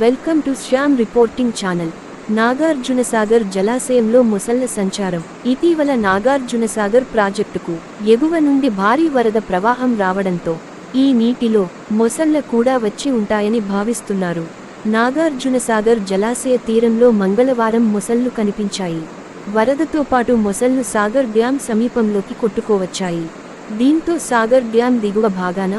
Welcome to Shyam reporting channel. Nagarjunasagar జలాశయంలో ముసళ్ళ సంచారం. ఇటీవల నాగార్జునసాగర్ ప్రాజెక్టుకు ఎగువ నుండి భారీ వరద ప్రవాహం రావడంతో ఈ నీటిలో మొసళ్ళ కూడా వచ్చి ఉంటాయని భావిస్తున్నారు. నాగార్జునసాగర్ జలాశయ తీరంలో మంగళవారం మొసళ్ళు కనిపించాయి. వరదతో పాటు మొసళ్ళు సాగర్ డ్యాం సమీపంలోకి కొట్టుకోవచ్చాయి. దీంతో సాగర్ డ్యాం దిగువ భాగాన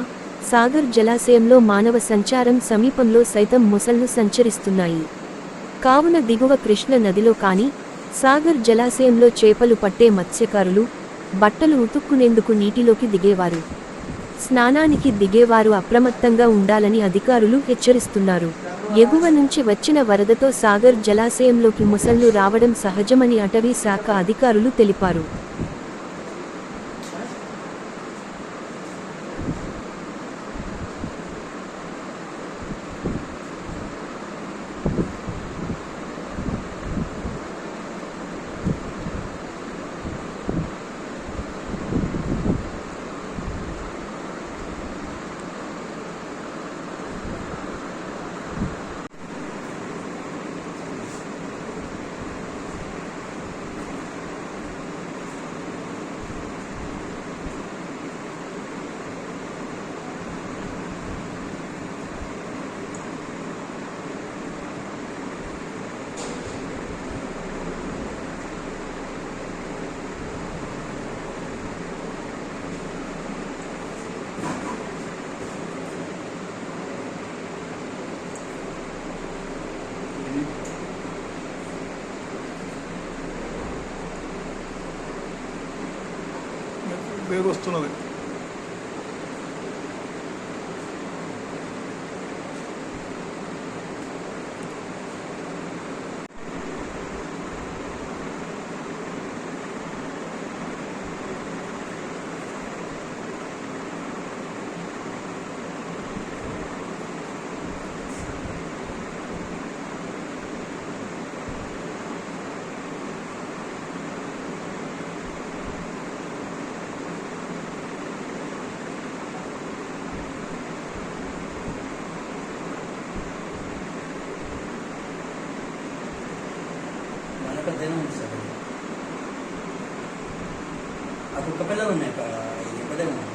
సాగర్ జలాశయంలో మానవ సంచారం సమీపంలో సైతం మొసళ్ళు సంచరిస్తున్నాయి. కావున దిగువ కృష్ణ నదిలో కానీ సాగర్ జలాశయంలో చేపలు పట్టే మత్స్యకారులు బట్టలు ఉతుక్కునేందుకు నీటిలోకి దిగేవారు. స్నానానికి దిగేవారు అప్రమత్తంగా ఉండాలని అధికారులు హెచ్చరిస్తున్నారు. ఎగువ నుంచి వచ్చిన వరదతో సాగర్ జలాశయంలోకి మొసళ్ళు రావడం సహజమని అటవీ శాఖ అధికారులు తెలిపారు. വേർ വസ്തുണത് మన పెద్దనే ఉంది సార్. ఆ కుక్క పిల్లలు ఉన్నాయి అక్కడ ఉన్నాయి